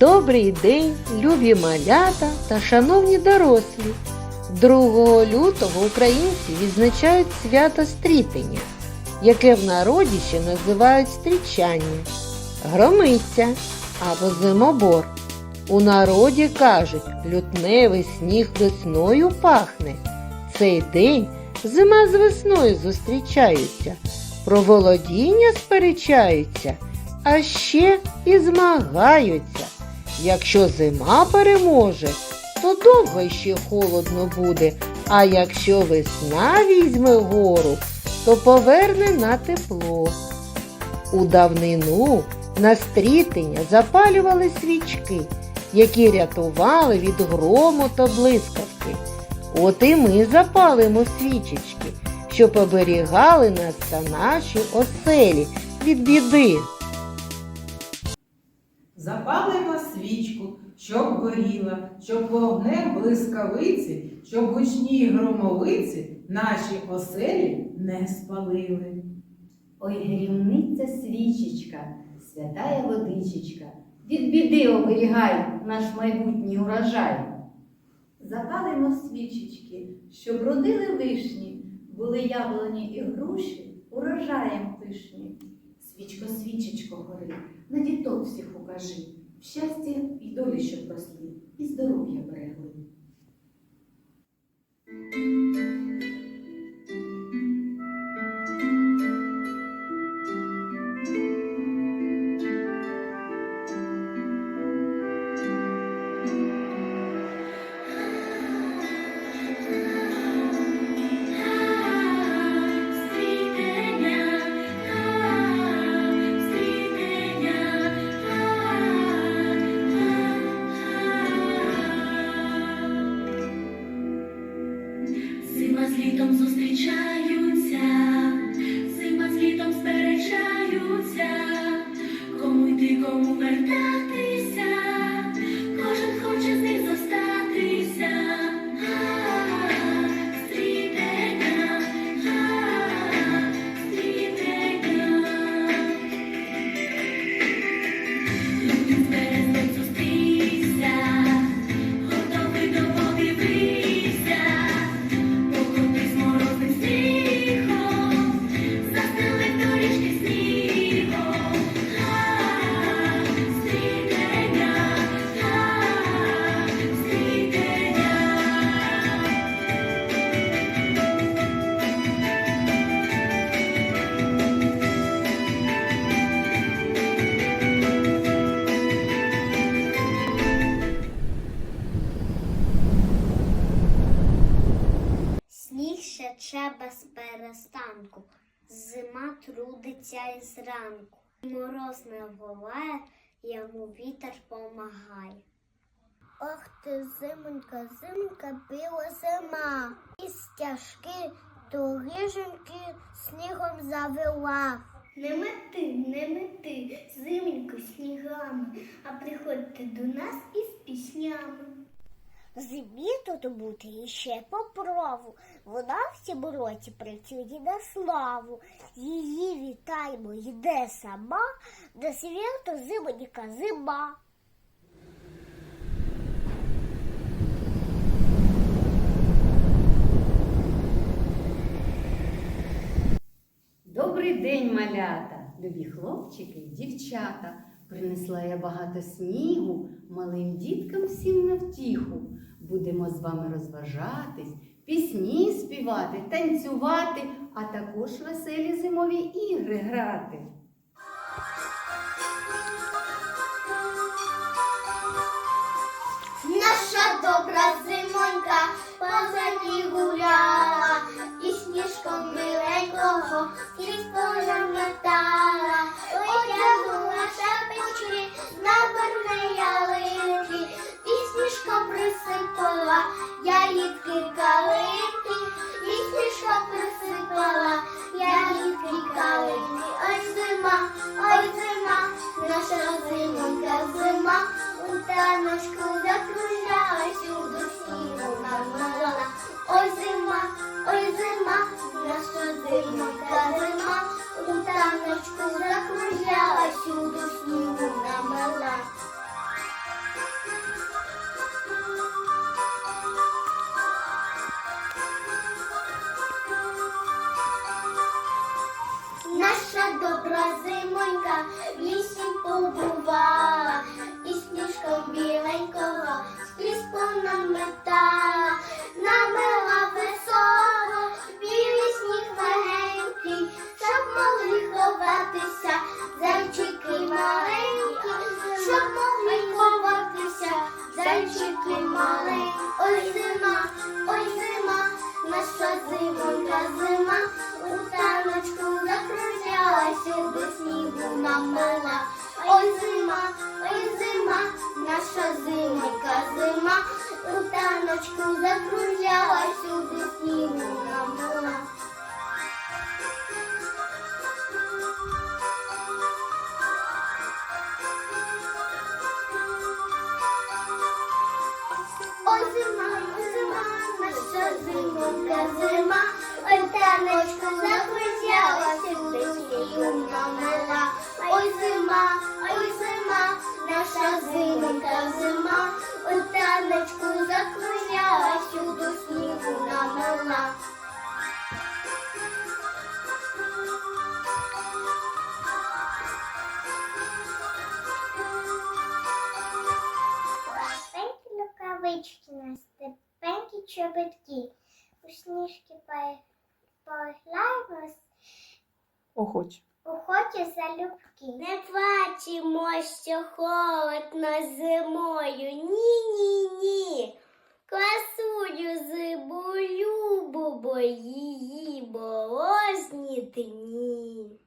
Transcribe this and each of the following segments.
Добрий день, любі малята та шановні дорослі. 2 лютого українці відзначають свято стрітення, яке в народі ще називають стрічання, громиця або зимобор. У народі кажуть, лютневий сніг весною пахне. Цей день зима з весною зустрічаються, про володіння сперечаються, а ще і змагаються. Якщо зима переможе, то довго ще холодно буде, а якщо весна візьме гору, то поверне на тепло. У давнину на стрітення запалювали свічки, які рятували від грому та блискавки. От і ми запалимо свічечки, щоб оберігали нас та наші оселі від біди. Запалимо щоб горіла, щоб вогнем блискавиці, щоб гучні громовиці наші оселі не спалили. Ой, грівниця свічечка, святая водичечка, від біди оберігай наш майбутній урожай. Запалимо свічечки, щоб родили вишні, були яблуні і груші, урожаєм пишні. Свічко, свічечко гори, на діток всіх укажи, щастя й долі, щоб росли, і здоров'я берегли. Перестанку, зима трудиться із ранку. Мороз не волає, йому вітер помагає. Ох ти, зимонька, зимонька, біла зима. І стяжки доріженьки снігом завела. Не мети, не мети, зимонько снігами, а приходьте до нас із піснями. Зимі тут бути іще по праву. Вона в році працює на славу. Її вітаємо, йде сама, до світу зимоніка зима. Добрий день, малята, любі хлопчики і дівчата. Принесла я багато снігу, малим діткам всім на втіху. Будемо з вами розважатись, пісні співати, танцювати, а також веселі зимові ігри грати. Наша добра зимонька по землі гуляла, і сніжком миленького крізь поля метала, стола, я літки калинки, і сніжка присипала, я їдки калинки, ой зима, ой зима, наша зима зима, у таночку закружалась, у душі вона. Ой зима, ой зима, наша зима зима, у таночку закружалась, у душі вона мала. добра зимонька в лісі побувала, і сніжком біленького скрізь повна метала, намила білий сніг легенький, щоб могли ховатися, зайчики маленькі, щоб могли ховатися, зайчики маленькі, ой зима, ой зима, наша зимонька зима, у таночку. Ось до снігу нам ой зима, ой зима, наша зимка зима, у таночку закруглялась, у до снігу. чобітки. У сніжки поглянемо охоче. Охоче залюбки. Не бачимо, що холодно зимою. Ні-ні ні. Класуню зиму любу, бо її болозні дні.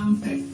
compact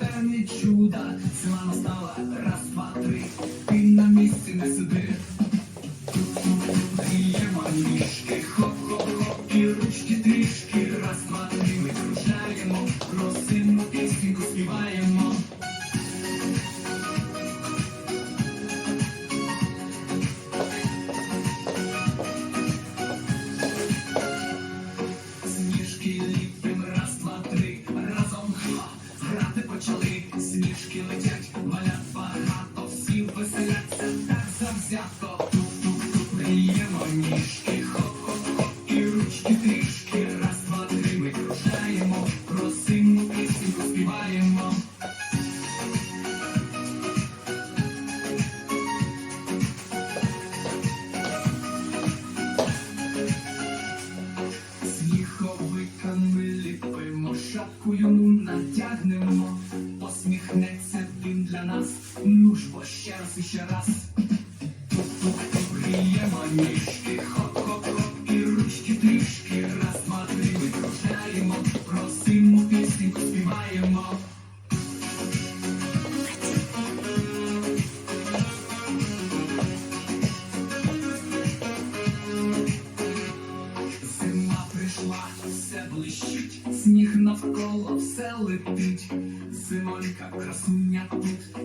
красуня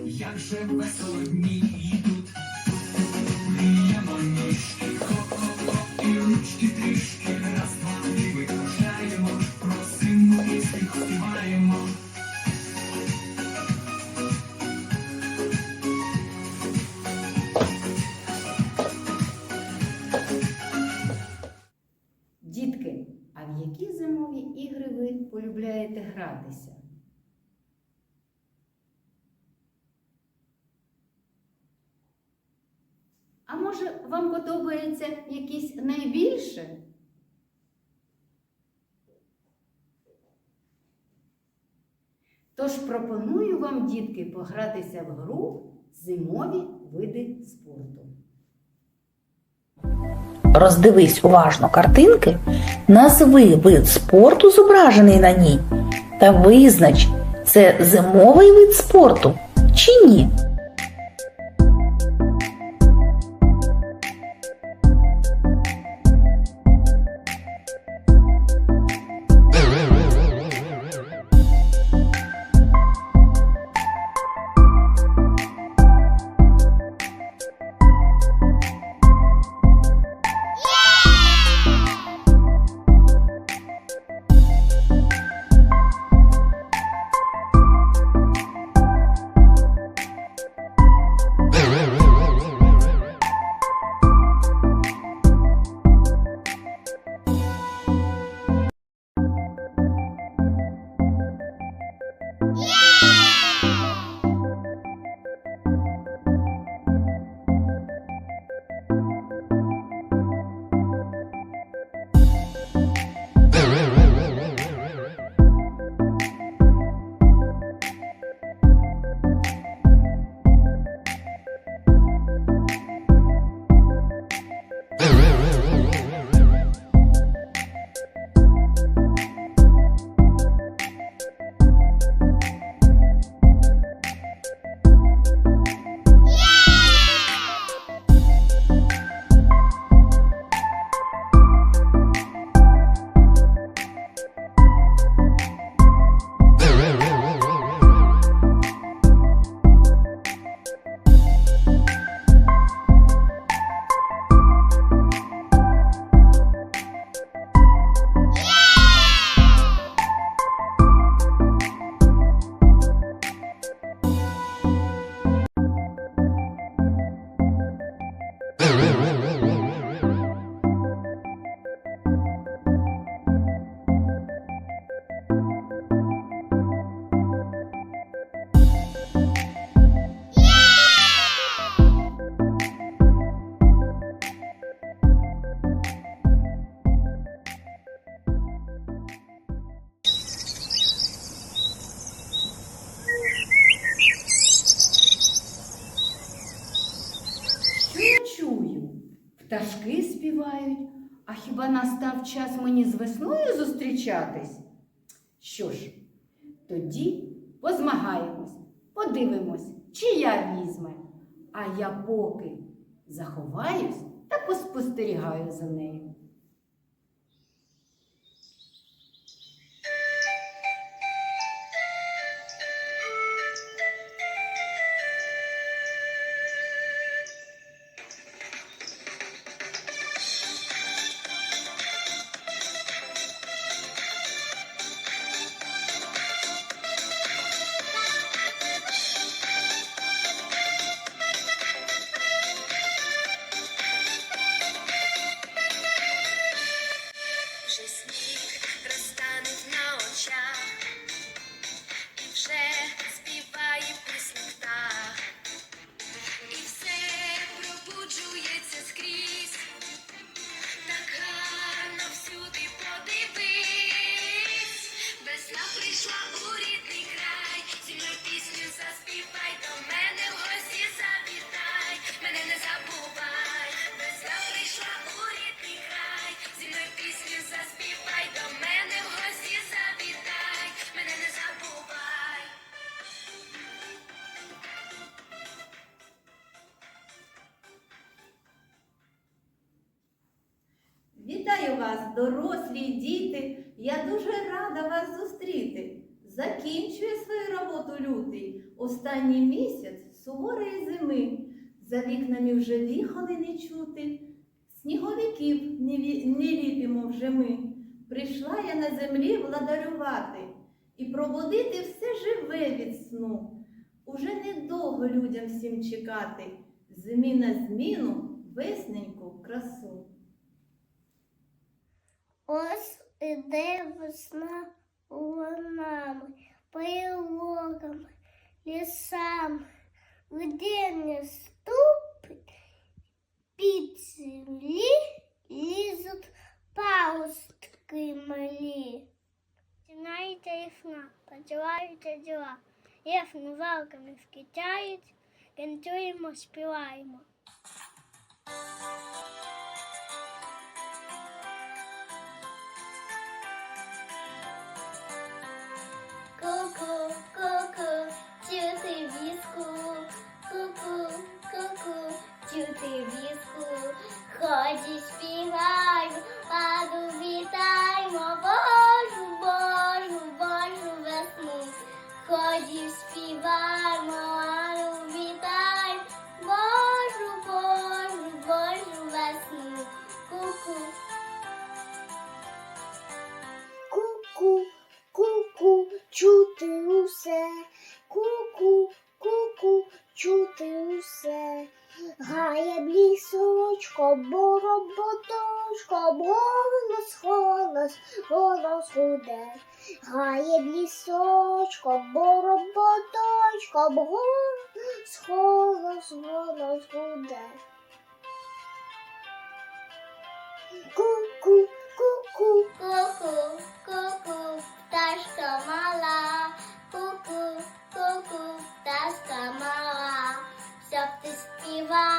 як же весело дні йдуть. Тут, тут, вам подобається якісь найбільше? Тож пропоную вам, дітки, погратися в гру зимові види спорту. Роздивись уважно картинки, назви вид спорту, зображений на ній, та визнач, це зимовий вид спорту чи ні. Час мені з весною зустрічатись? Що ж, тоді позмагаємось, подивимось, чия візьме. А я поки заховаюсь та поспостерігаю за нею. Дуже рада вас зустріти. Закінчує свою роботу лютий, останній місяць суворої зими. За вікнами вже віхоли не чути, сніговиків не, ві- не ліпимо вже ми. Прийшла я на землі владарювати і пробудити все живе від сну. Уже недовго людям всім чекати, зимі на зміну весненьку красу. Ось іде весна лунами, перелогами, лісами, где не ступить, під землі лізуть паустки малі. Починається весна, почуваються діла, ясно валками скитають, танцюємо, співаємо. Ку-ку, ку-ку, чути віску, ку-ку, ку-ку, чути віску, ходить співати. Гає блісочко, бороботочко, голос, голос, голос гуде. Гає блісочко, бороботочко, голос, голос, голос гуде. Ку-ку, ку-ку, ку-ку, ку-ку, пташка мала, ку-ку, ку-ку, пташка мала. Все ты спеваешь.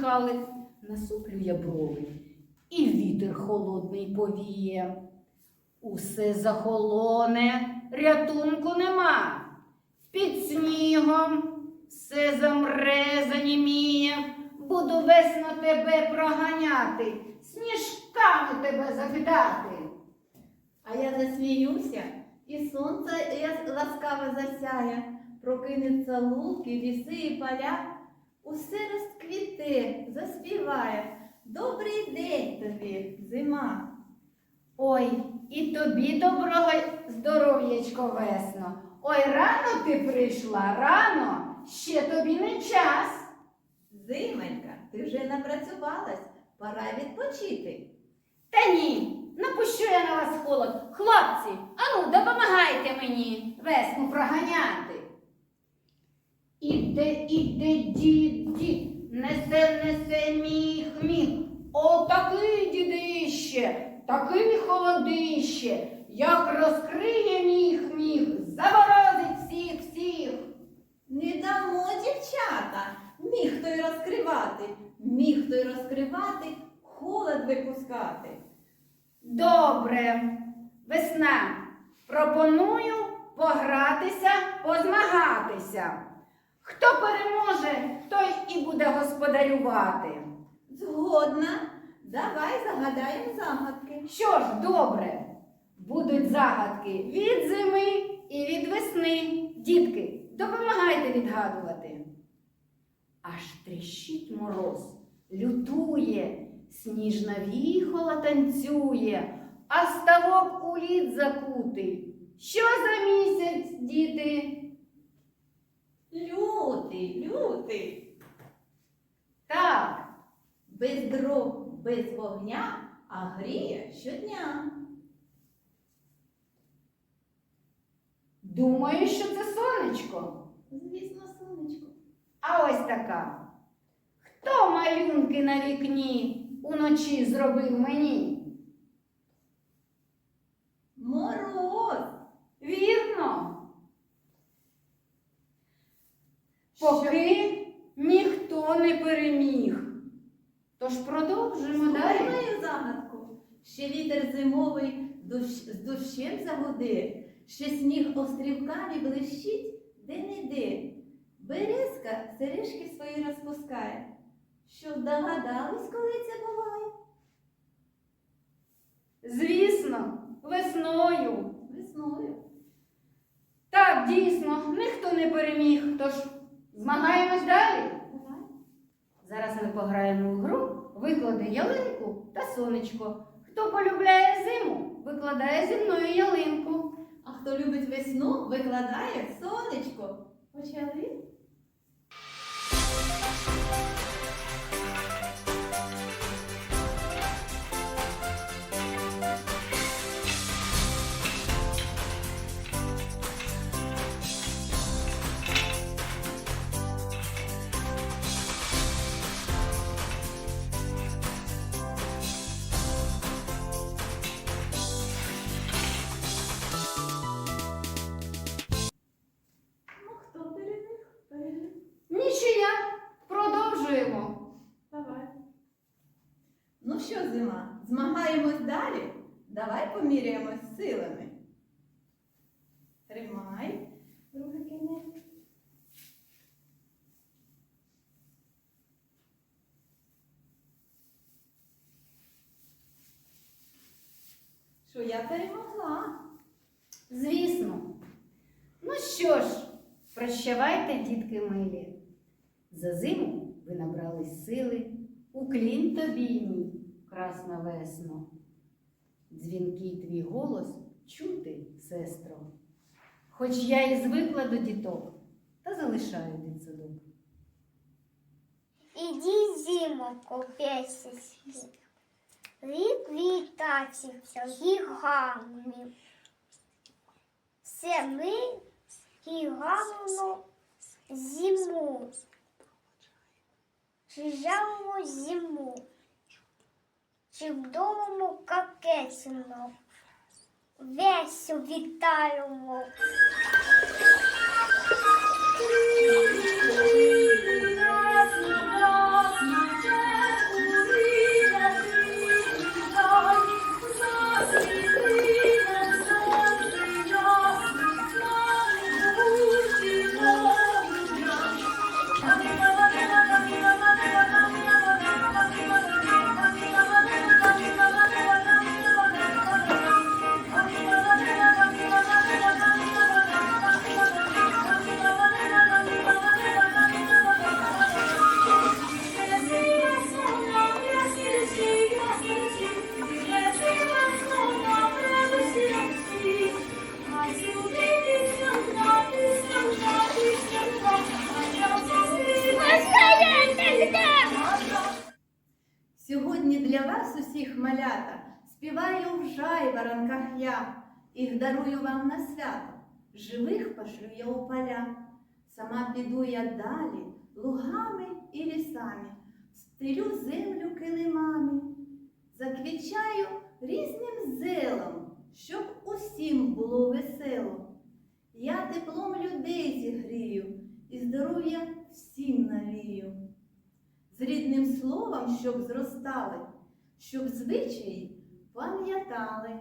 Чекали. Насуплю я брови, і вітер холодний повіє. Усе захолоне, рятунку нема. Під снігом все замре, заніміє. Буду весно тебе проганяти, сніжками тебе закидати. А я засміюся, і сонце ласкаве засяє, прокинеться луки, ліси і поля, усе розквіте, заспіває. Добрий день тобі, зима. Ой, і тобі доброго здоров'ячко весно. Ой, рано ти прийшла, рано, ще тобі не час. Зимонька, ти вже напрацювалась, пора відпочити. Та ні, напущу я на вас холод. Хлопці, ану, допомагайте мені весну проганяти. Іде, іде дід, дід, несе, несе міх, міх. О, такий дідище, такий холодище, як розкриє міх, міх, заморозить всіх, всіх. Не дамо, дівчата, міг той розкривати, міг той розкривати, холод випускати. Добре, весна. Пропоную погратися, позмагатися. Хто переможе, той і буде господарювати. Згодна, давай загадаємо загадки. Що ж, добре, будуть загадки від зими і від весни. Дітки, допомагайте відгадувати. Аж тріщить мороз, лютує, сніжна віхола танцює, а ставок у лід закутий. Що за діти? Лютий, лютий, Так, без дров, без вогня, а гріє щодня. думаю, що це сонечко. Звісно, сонечко. А ось така. Хто малюнки на вікні уночі зробив мені? Мороз. Вірно. Поки ніхто не переміг. Тож продовжимо далі. Слухаю загадку. Ще вітер зимовий з дощем загуде, ще сніг острівками блищить де-не-де. Березка сережки свої розпускає. Що здогадались, коли це буває? Звісно, весною. Весною. Так, дійсно, ніхто не переміг. Тож змагаємось далі. Зараз ми пограємо в гру, виклади ялинку та сонечко. Хто полюбляє зиму, викладає зі мною ялинку. А хто любить весну, викладає сонечко. Почали? Що я перемогла? Звісно. Ну що ж, прощавайте, дітки милі. За зиму ви набрали сили, уклін тобі мій, красна весно. Дзвінкий твій голос чути, сестро. Хоч я і звикла до діток, та залишаю дитсадок. Іди зиму купайся, Рік вітатися гігами. Все ми гігамну зиму. Жижаємо зиму. Чи вдома какесину. Весю вітаємо. Для вас усіх малята співаю в жайворонках я, і дарую вам на свято. Живих пошлю я у поля. Сама піду я далі, лугами і лісами, стелю землю килимами, заквічаю різним зелом, щоб усім було весело. Я теплом людей зігрію і здоров'я всім навію з рідним словом, щоб зростали, щоб звичаї пам'ятали,